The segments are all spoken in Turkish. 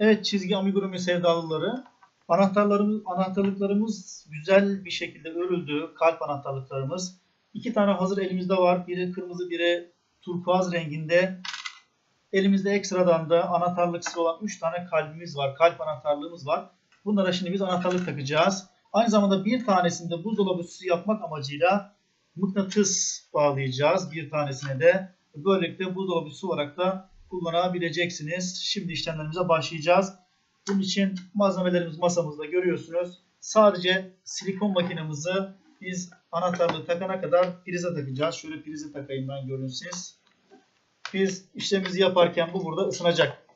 Evet çizgi amigurumi sevdalıları. Anahtarlarımız, anahtarlıklarımız güzel bir şekilde örüldü. Kalp anahtarlıklarımız. İki tane hazır elimizde var. Biri kırmızı, biri turkuaz renginde. Elimizde ekstradan da anahtarlıksız olan 3 tane kalbimiz var. Kalp anahtarlığımız var. Bunlara şimdi biz anahtarlık takacağız. Aynı zamanda bir tanesinde buzdolabı süsü yapmak amacıyla mıknatıs bağlayacağız. Bir tanesine de böylelikle buzdolabı süsü olarak da kullanabileceksiniz. Şimdi işlemlerimize başlayacağız. Bunun için malzemelerimiz masamızda görüyorsunuz. Sadece silikon makinemizi biz anahtarlığı takana kadar prize takacağız. Şöyle prize takayım ben görün siz. Biz işlemimizi yaparken bu burada ısınacak.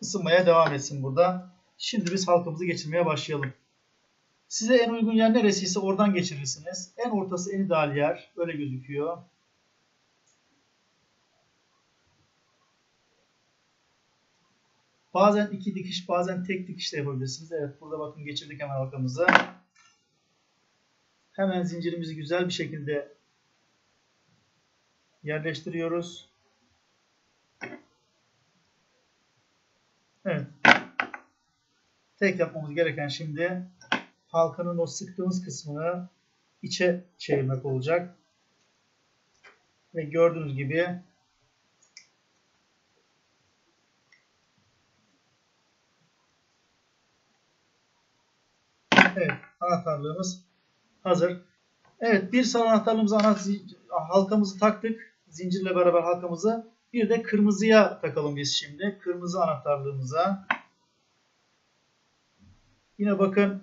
Isınmaya devam etsin burada. Şimdi biz halkamızı geçirmeye başlayalım. Size en uygun yer neresiyse oradan geçirirsiniz. En ortası en ideal yer. Böyle gözüküyor. Bazen iki dikiş, bazen tek dikiş de yapabilirsiniz. Evet, burada bakın geçirdik hemen halkamızı. Hemen zincirimizi güzel bir şekilde yerleştiriyoruz. Evet. Tek yapmamız gereken şimdi halkanın o sıktığımız kısmını içe çevirmek olacak. Ve gördüğünüz gibi Evet, anahtarlığımız hazır. Evet, bir sarı anahtarlığımızı anahtar, halkamızı taktık. Zincirle beraber halkamızı. Bir de kırmızıya takalım biz şimdi. Kırmızı anahtarlığımıza. Yine bakın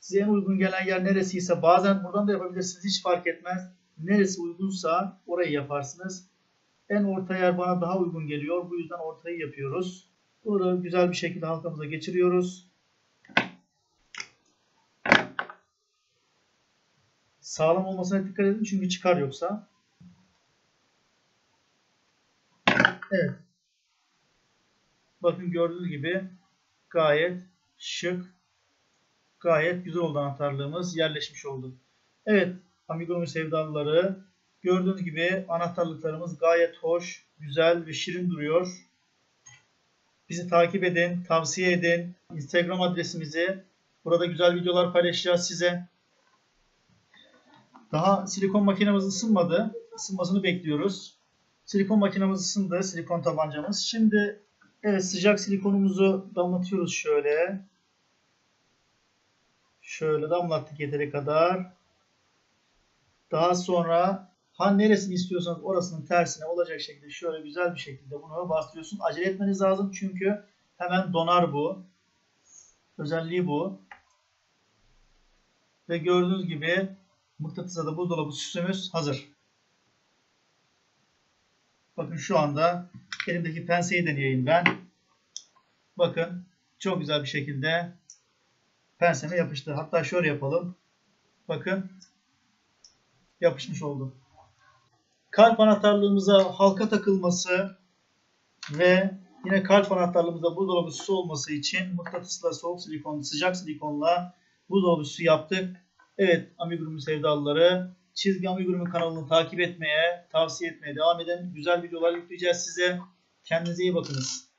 size en uygun gelen yer neresiyse bazen buradan da yapabilirsiniz. Hiç fark etmez. Neresi uygunsa orayı yaparsınız. En orta yer bana daha uygun geliyor. Bu yüzden ortayı yapıyoruz. Bunu güzel bir şekilde halkamıza geçiriyoruz. Sağlam olmasına dikkat edin çünkü çıkar yoksa. Evet. Bakın gördüğünüz gibi gayet şık, gayet güzel oldu anahtarlığımız. Yerleşmiş oldu. Evet amigurumi sevdalıları gördüğünüz gibi anahtarlıklarımız gayet hoş, güzel ve şirin duruyor. Bizi takip edin, tavsiye edin. Instagram adresimizi burada güzel videolar paylaşacağız size. Daha silikon makinemiz ısınmadı. Isınmasını bekliyoruz. Silikon makinemiz ısındı. Silikon tabancamız. Şimdi evet sıcak silikonumuzu damlatıyoruz şöyle. Şöyle damlattık yeteri kadar. Daha sonra ha neresini istiyorsanız orasının tersine olacak şekilde şöyle güzel bir şekilde bunu bastırıyorsun. Acele etmeniz lazım çünkü hemen donar bu. Özelliği bu. Ve gördüğünüz gibi mıknatısa da buzdolabı süsümüz hazır. Bakın şu anda elimdeki penseyi deneyeyim ben. Bakın çok güzel bir şekilde penseme yapıştı. Hatta şöyle yapalım. Bakın yapışmış oldu. Kalp anahtarlığımıza halka takılması ve yine kalp anahtarlığımızda buzdolabı süsü olması için mıknatısla soğuk silikon, sıcak silikonla buzdolabı süsü yaptık. Evet amigurumi sevdalıları çizgi amigurumi kanalını takip etmeye, tavsiye etmeye devam edin. Güzel videolar yükleyeceğiz size. Kendinize iyi bakınız.